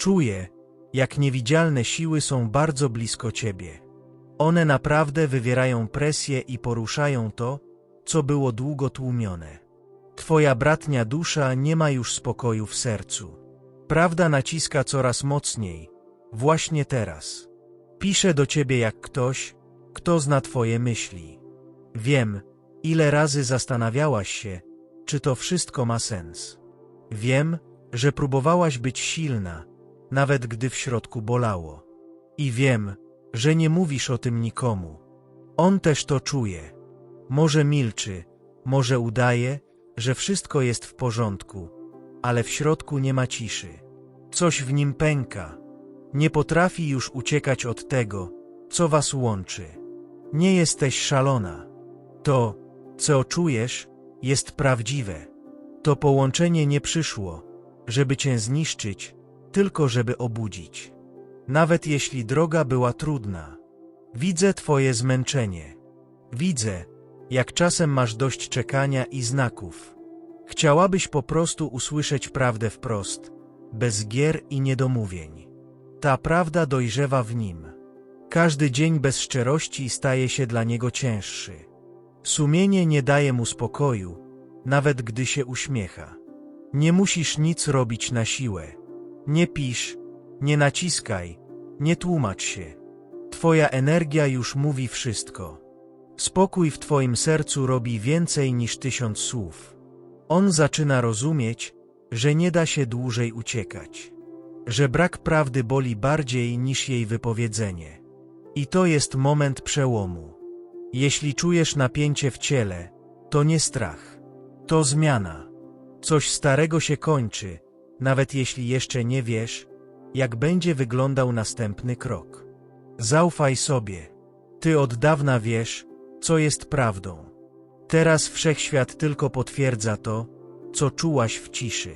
Czuję, jak niewidzialne siły są bardzo blisko ciebie. One naprawdę wywierają presję i poruszają to, co było długo tłumione. Twoja bratnia dusza nie ma już spokoju w sercu. Prawda naciska coraz mocniej, właśnie teraz. Piszę do ciebie jak ktoś, kto zna twoje myśli. Wiem, ile razy zastanawiałaś się, czy to wszystko ma sens. Wiem, że próbowałaś być silna, nawet gdy w środku bolało. I wiem, że nie mówisz o tym nikomu. On też to czuje. Może milczy, może udaje, że wszystko jest w porządku, ale w środku nie ma ciszy. Coś w nim pęka. Nie potrafi już uciekać od tego, co was łączy. Nie jesteś szalona. To, co czujesz, jest prawdziwe. To połączenie nie przyszło, żeby cię zniszczyć, tylko żeby obudzić. Nawet jeśli droga była trudna. Widzę twoje zmęczenie. Widzę, jak czasem masz dość czekania i znaków. Chciałabyś po prostu usłyszeć prawdę wprost, bez gier i niedomówień. Ta prawda dojrzewa w nim. Każdy dzień bez szczerości staje się dla niego cięższy. Sumienie nie daje mu spokoju, nawet gdy się uśmiecha. Nie musisz nic robić na siłę. Nie pisz, nie naciskaj, nie tłumacz się. Twoja energia już mówi wszystko. Spokój w Twoim sercu robi więcej niż tysiąc słów. On zaczyna rozumieć, że nie da się dłużej uciekać. Że brak prawdy boli bardziej niż jej wypowiedzenie. I to jest moment przełomu. Jeśli czujesz napięcie w ciele, to nie strach. To zmiana. Coś starego się kończy, nawet jeśli jeszcze nie wiesz, jak będzie wyglądał następny krok. Zaufaj sobie. Ty od dawna wiesz, co jest prawdą. Teraz wszechświat tylko potwierdza to, co czułaś w ciszy.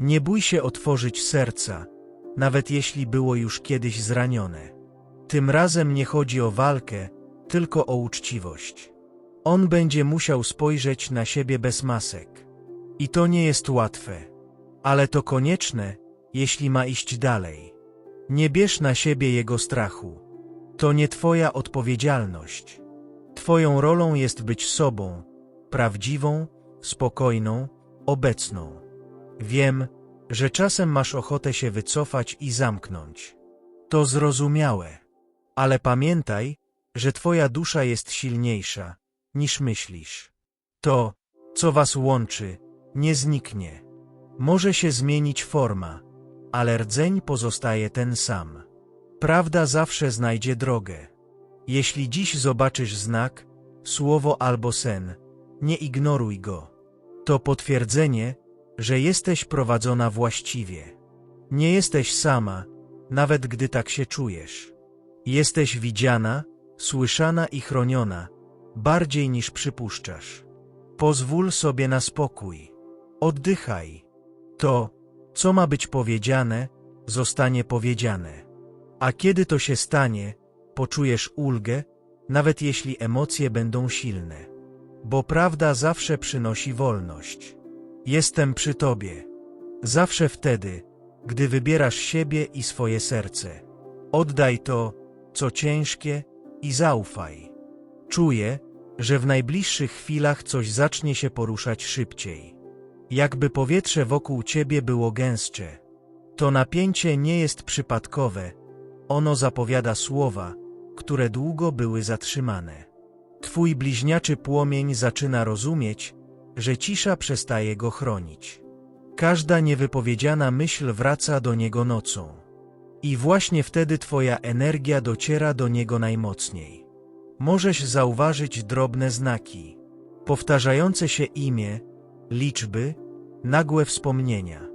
Nie bój się otworzyć serca, nawet jeśli było już kiedyś zranione. Tym razem nie chodzi o walkę, tylko o uczciwość. On będzie musiał spojrzeć na siebie bez masek. I to nie jest łatwe, ale to konieczne, jeśli ma iść dalej. Nie bierz na siebie jego strachu. To nie twoja odpowiedzialność. Twoją rolą jest być sobą, prawdziwą, spokojną, obecną. Wiem, że czasem masz ochotę się wycofać i zamknąć. To zrozumiałe. Ale pamiętaj, że twoja dusza jest silniejsza, niż myślisz. To, co was łączy, nie zniknie. Może się zmienić forma, ale rdzeń pozostaje ten sam. Prawda zawsze znajdzie drogę. Jeśli dziś zobaczysz znak, słowo albo sen, nie ignoruj go. To potwierdzenie, że jesteś prowadzona właściwie. Nie jesteś sama, nawet gdy tak się czujesz. Jesteś widziana, słyszana i chroniona, bardziej niż przypuszczasz. Pozwól sobie na spokój. Oddychaj. To, co ma być powiedziane, zostanie powiedziane. A kiedy to się stanie, poczujesz ulgę, nawet jeśli emocje będą silne. Bo prawda zawsze przynosi wolność. Jestem przy tobie. Zawsze wtedy, gdy wybierasz siebie i swoje serce. Oddaj to, co ciężkie, i zaufaj. Czuję, że w najbliższych chwilach coś zacznie się poruszać szybciej. Jakby powietrze wokół ciebie było gęstsze. To napięcie nie jest przypadkowe, ono zapowiada słowa, które długo były zatrzymane. Twój bliźniaczy płomień zaczyna rozumieć, że cisza przestaje go chronić. Każda niewypowiedziana myśl wraca do niego nocą. I właśnie wtedy twoja energia dociera do niego najmocniej. Możesz zauważyć drobne znaki, powtarzające się imię, liczby, nagłe wspomnienia.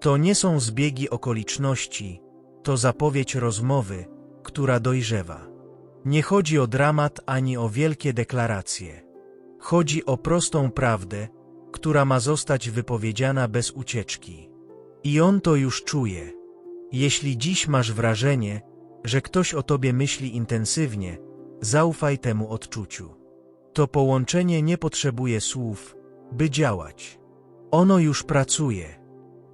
To nie są zbiegi okoliczności, to zapowiedź rozmowy, która dojrzewa. Nie chodzi o dramat ani o wielkie deklaracje. Chodzi o prostą prawdę, która ma zostać wypowiedziana bez ucieczki. I on to już czuje. Jeśli dziś masz wrażenie, że ktoś o tobie myśli intensywnie, zaufaj temu odczuciu. To połączenie nie potrzebuje słów, by działać. Ono już pracuje.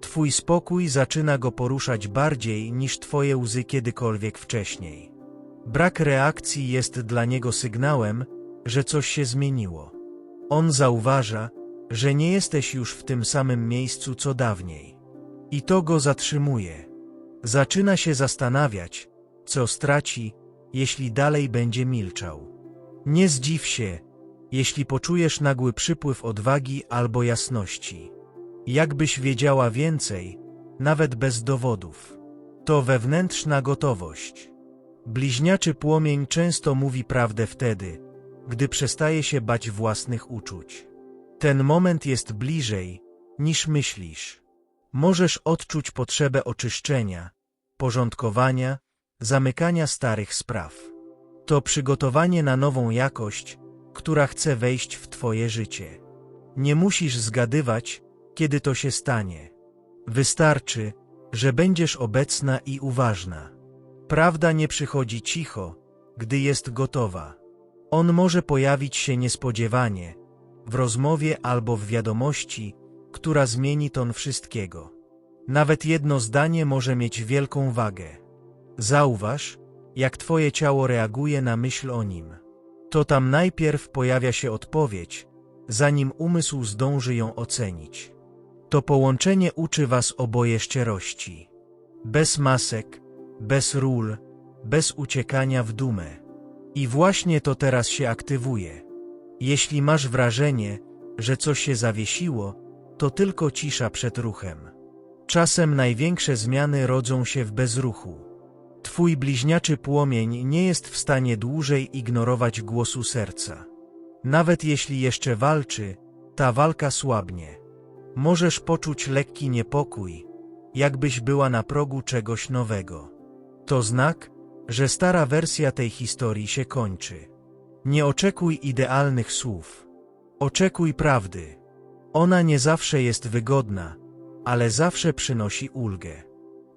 Twój spokój zaczyna go poruszać bardziej niż twoje łzy kiedykolwiek wcześniej. Brak reakcji jest dla niego sygnałem, że coś się zmieniło. On zauważa, że nie jesteś już w tym samym miejscu co dawniej. I to go zatrzymuje. Zaczyna się zastanawiać, co straci, jeśli dalej będzie milczał. Nie zdziw się, jeśli poczujesz nagły przypływ odwagi albo jasności. Jakbyś wiedziała więcej, nawet bez dowodów. To wewnętrzna gotowość. Bliźniaczy płomień często mówi prawdę wtedy, gdy przestaje się bać własnych uczuć. Ten moment jest bliżej, niż myślisz. Możesz odczuć potrzebę oczyszczenia, porządkowania, zamykania starych spraw. To przygotowanie na nową jakość, która chce wejść w Twoje życie. Nie musisz zgadywać, kiedy to się stanie. Wystarczy, że będziesz obecna i uważna. Prawda nie przychodzi cicho, gdy jest gotowa. On może pojawić się niespodziewanie, w rozmowie albo w wiadomości, która zmieni ton wszystkiego. Nawet jedno zdanie może mieć wielką wagę. Zauważ, jak Twoje ciało reaguje na myśl o nim. To tam najpierw pojawia się odpowiedź, zanim umysł zdąży ją ocenić. To połączenie uczy Was oboje szczerości. Bez masek, bez ról, bez uciekania w dumę. I właśnie to teraz się aktywuje. Jeśli masz wrażenie, że coś się zawiesiło, to tylko cisza przed ruchem. Czasem największe zmiany rodzą się w bezruchu. Twój bliźniaczy płomień nie jest w stanie dłużej ignorować głosu serca. Nawet jeśli jeszcze walczy, ta walka słabnie. Możesz poczuć lekki niepokój, jakbyś była na progu czegoś nowego. To znak, że stara wersja tej historii się kończy. Nie oczekuj idealnych słów. Oczekuj prawdy. Ona nie zawsze jest wygodna, ale zawsze przynosi ulgę.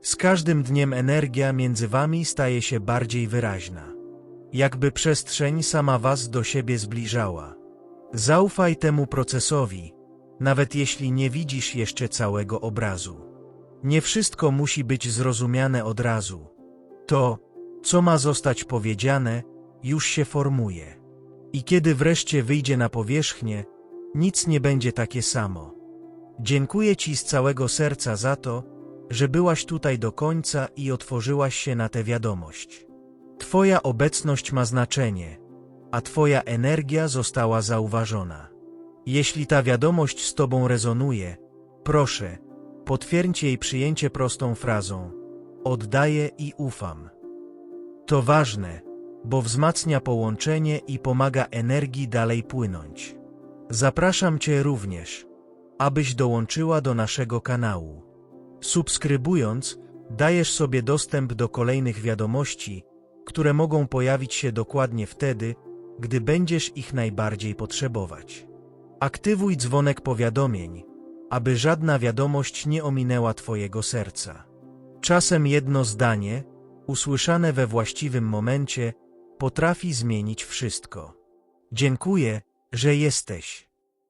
Z każdym dniem energia między wami staje się bardziej wyraźna. Jakby przestrzeń sama was do siebie zbliżała. Zaufaj temu procesowi, nawet jeśli nie widzisz jeszcze całego obrazu. Nie wszystko musi być zrozumiane od razu. To, co ma zostać powiedziane, już się formuje. I kiedy wreszcie wyjdzie na powierzchnię, nic nie będzie takie samo. Dziękuję Ci z całego serca za to, że byłaś tutaj do końca i otworzyłaś się na tę wiadomość. Twoja obecność ma znaczenie, a Twoja energia została zauważona. Jeśli ta wiadomość z Tobą rezonuje, proszę, potwierdź jej przyjęcie prostą frazą: Oddaję i ufam. To ważne, bo wzmacnia połączenie i pomaga energii dalej płynąć. Zapraszam Cię również, abyś dołączyła do naszego kanału. Subskrybując, dajesz sobie dostęp do kolejnych wiadomości, które mogą pojawić się dokładnie wtedy, gdy będziesz ich najbardziej potrzebować. Aktywuj dzwonek powiadomień, aby żadna wiadomość nie ominęła Twojego serca. Czasem jedno zdanie, usłyszane we właściwym momencie, potrafi zmienić wszystko. Dziękuję, że jesteś.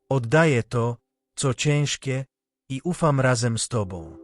Oddaję to, co ciężkie, i ufam razem z Tobą.